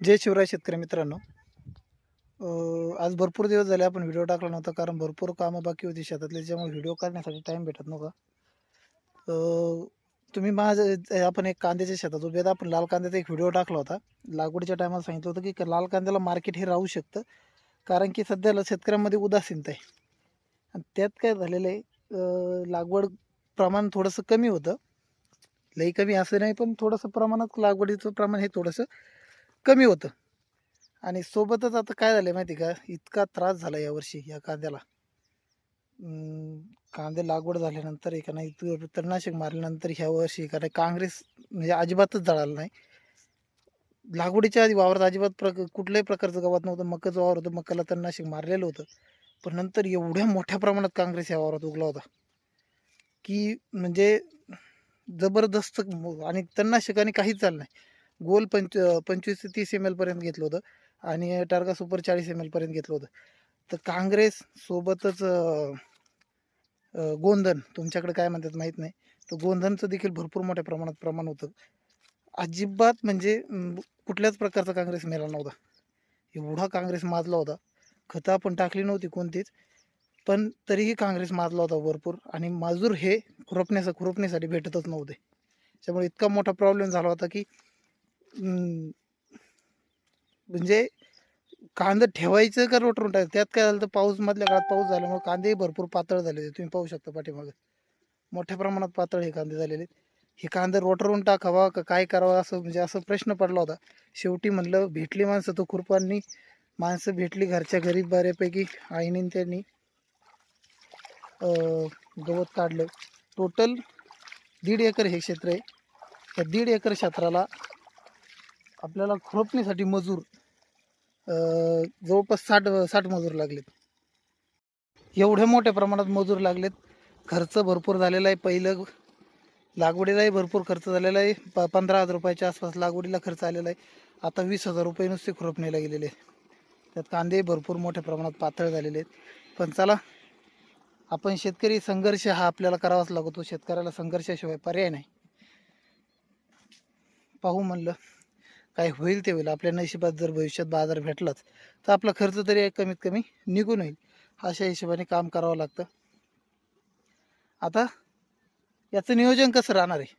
जय शिवराय शेतकरी मित्रांनो. आज भरपूर दिवस झाले आपण व्हिडिओ टाकला नव्हता कारण भरपूर कामं बाकी होती शेतातली त्याच्यामुळे व्हिडिओ काढण्यासाठी टाईम भेटत नव्हता. तुम्ही माझं आपण एक कांद्याच्या शेतात उभे आपण लाल कांद्याचा एक व्हिडिओ टाकला होता. लागवडीच्या टायमाला सांगितलं होतं की लाल कांद्याला मार्केट हे राहू शकतं. कारण की सध्याला शेतकऱ्यांमध्ये उदासीनता आहे आणि त्यात काय झालेलं आहे लागवड प्रमाण थोडंसं कमी होतं. लई कमी असं नाही पण थोडंसं प्रमाणात लागवडीचं प्रमाण हे थोडंसं कमी होतं. आणि सोबतच आता काय झालं माहिती का? इतका त्रास झाला यावर्षी या कांद्याला. कांदे लागवड झाल्यानंतर एका नाही तणनाशक मारल्यानंतर ह्या वर्षी एका काँग्रेस म्हणजे अजिबातच जळालं नाही. लागवडीच्या आधी वावरात अजिबात प्रक कुठल्याही प्रकारचं गवत नव्हतं. मकाचं वावर होतं. मकाला तणनाशक मारलेलं होतं. पण नंतर एवढ्या मोठ्या प्रमाणात काँग्रेस या वावरात उगला होता. की म्हणजे जबरदस्त आणि तणनाशकाने काहीच चाललं नाही. गोल पंच पंचवीस ते तीस एम एलपर्यंत घेतलं होतं आणि टार्गा सुपर चाळीस एम एलपर्यंत घेतलं होतं. तर काँग्रेस सोबतच गोंधन तुमच्याकडे काय म्हणतात माहीत नाही तर गोंधनचं देखील भरपूर मोठ्या प्रमाणात प्रमाण होतं. अजिबात म्हणजे कुठल्याच प्रकारचा काँग्रेस मेला नव्हता. एवढा काँग्रेस माजला होता. खतं आपण टाकली नव्हती कोणतीच पण तरीही काँग्रेस माजला होता भरपूर आणि माजूर हे खुरपण्याचं खुरपणीसाठी भेटतच नव्हते. त्यामुळे इतका मोठा प्रॉब्लेम झाला होता की म्हणजे कांदा ठेवायचं का रोटरून टाकायचं त्यात काय झालं तर पाऊस मधल्या काळात पाऊस झाल्यामुळे कांदेही भरपूर पातळ झाले होते. तुम्ही पाहू शकता पाठीमागे. मोठ्या प्रमाणात पातळ हे कांदे झालेले. हे कांदे रोटरून टाकावा का काय करावं? असं म्हणजे असं प्रश्न पडला होता. शेवटी म्हणलं भेटली माणसं तो खुरपांनी माणसं भेटली घरच्या घरी बऱ्यापैकी आईने त्यांनी गवत काढलं. टोटल दीड एकर हे क्षेत्र आहे. त्या दीड एकर क्षेत्राला आपल्याला खुरपणीसाठी मजूर जवळपास साठ साठ मजूर लागलेत. एवढ्या मोठ्या प्रमाणात मजूर लागलेत. खर्च भरपूर झालेला आहे. पहिलं लागवडीलाही भरपूर खर्च झालेला आहे. प पंधरा हजार रुपयाच्या आसपास लागवडीला खर्च आलेला आहे. आता वीस हजार रुपये नुसते खुरपणीला गेलेले त्यात कांदे भरपूर मोठ्या प्रमाणात पातळ झालेले आहेत. पण चला आपण शेतकरी संघर्ष हा आपल्याला करावाच लागतो. शेतकऱ्याला संघर्षाशिवाय पर्याय नाही. पाहू म्हणलं. काय होईल ते होईल. आपल्या नशिबात जर भविष्यात बाजार भेटलाच तर आपला खर्च तरी कमीत कमी निघून होईल. अशा हिशोबाने काम करावं लागतं. आता याचं नियोजन कसं राहणार आहे?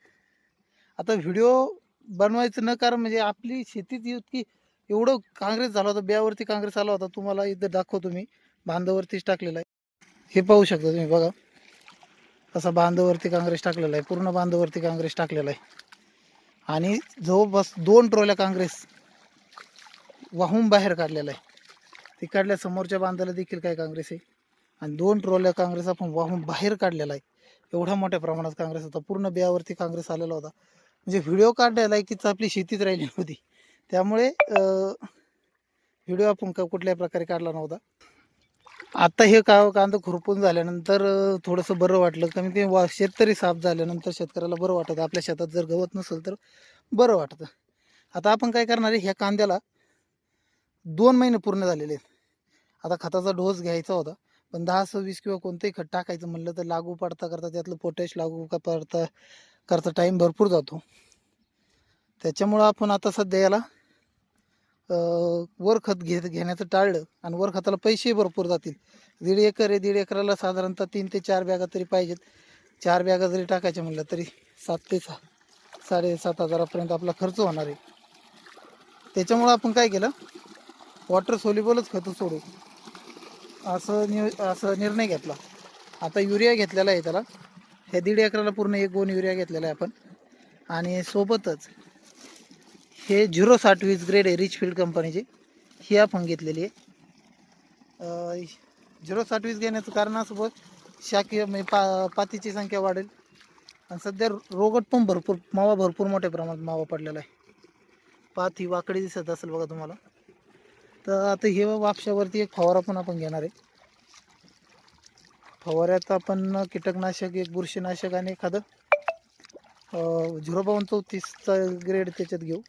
आता व्हिडिओ बनवायचं न कारण म्हणजे आपली शेतीच इतकी एवढं काँग्रेस झाला होता ब्यावरती काँग्रेस आला होता तुम्हाला इथं दाखवतो मी. बांधावरतीच टाकलेला आहे. हे पाहू शकता तुम्ही बघा. असा बांधावरती काँग्रेस टाकलेला आहे. पूर्ण बांधावरती काँग्रेस टाकलेला आहे. आणि जवळपास दोन ट्रोल्या काँग्रेस वाहून बाहेर काढलेला आहे. तिकडल्या समोरच्या बांधाला देखील काय काँग्रेस आहे? आणि दोन ट्रोल्या काँग्रेस आपण वाहून बाहेर काढलेला आहे. एवढ्या मोठ्या प्रमाणात काँग्रेस होता. पूर्ण बियावरती काँग्रेस आलेला होता. म्हणजे व्हिडिओ काढायला कीच आपली शेतीच राहिली नव्हती त्यामुळे व्हिडिओ आपण का कुठल्याही प्रकारे काढला नव्हता. आता हे का कांदा खुरपून झाल्यानंतर थोडंसं बरं वाटलं. कमी ते वा शेतकरी साफ झाल्यानंतर शेतकऱ्याला बरं वाटतं. आपल्या शेतात जर गवत नसेल तर बरं वाटतं. आता आपण काय करणार आहे ह्या कांद्याला दोन महिने पूर्ण झालेले आहेत. आता खताचा डोस घ्यायचा होता पण दहा सव्वीस किंवा कोणतंही खत टाकायचं म्हणलं तर लागू पडता करता त्यातलं पोटॅश लागू का पडता करता टाईम भरपूर जातो. त्याच्यामुळं आपण आता सध्या याला वर खत घेत घेण्याचं टाळलं आणि वर खताला पैसेही भरपूर जातील. दीड एकर आहे दीड एकराला साधारणतः तीन ते चार बॅगा तरी पाहिजेत. चार बॅगा जरी टाकायच्या म्हणलं तरी सात ते सहा साडेसात हजारापर्यंत आपला खर्च होणार आहे. त्याच्यामुळं आपण काय केलं? वॉटर सोल्युबलच खतं सोडू असं नि असं निर्णय घेतला. आता युरिया घेतलेला आहे त्याला. ह्या दीड एकराला पूर्ण एक गोण युरिया घेतलेला आहे आपण. आणि सोबतच हे झिरो साठ वीस ग्रेड आहे रिच कंपनीचे ही आपण घेतलेली आहे. झिरो साठ वीस घेण्याचं कारण असं बघ शाकीय म्हणजे पा पातीची संख्या वाढेल. आणि सध्या रोगट पण भरपूर मावा भरपूर मोठ्या प्रमाणात मावा पडलेला आहे. पात ही वाकडी दिसत असेल बघा तुम्हाला. तर आता हे वापशावरती एक फवारा पण आपण घेणार आहे. फवाऱ्यात आपण कीटकनाशक एक बुरशीनाशक आणि एखादं झिरो बावन चौतीसचा ग्रेड त्याच्यात घेऊ.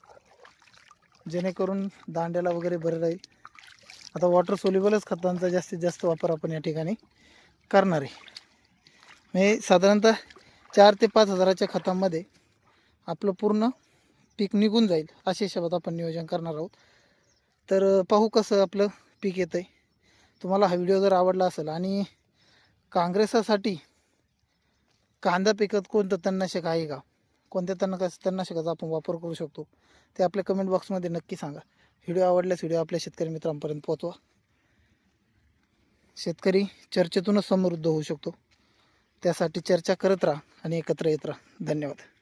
जेणेकरून दांड्याला वगैरे बरं राहील. आता वॉटर सोल्युबलच खतांचा जास्तीत जास्त वापर आपण या ठिकाणी करणार आहे. म्हणजे साधारणतः चार ते पाच हजाराच्या खतामध्ये आपलं पूर्ण पीक निघून जाईल अशा हिशोबात आपण नियोजन करणार आहोत. तर पाहू कसं आपलं पीक येतं आहे तुम्हाला हा व्हिडिओ जर आवडला असेल आणि काँग्रेसासाठी कांदा पिकत कोणतं तणनाशक आहे का? कोणत्या तणका तणनाशकाचा आपण वापर करू शकतो? ते आपल्या कमेंट बॉक्समध्ये नक्की सांगा. व्हिडिओ आवडल्यास व्हिडिओ आपल्या शेतकरी मित्रांपर्यंत पोहोचवा. शेतकरी चर्चेतूनच समृद्ध होऊ शकतो. त्यासाठी चर्चा करत राहा आणि एकत्र येत राहा. धन्यवाद.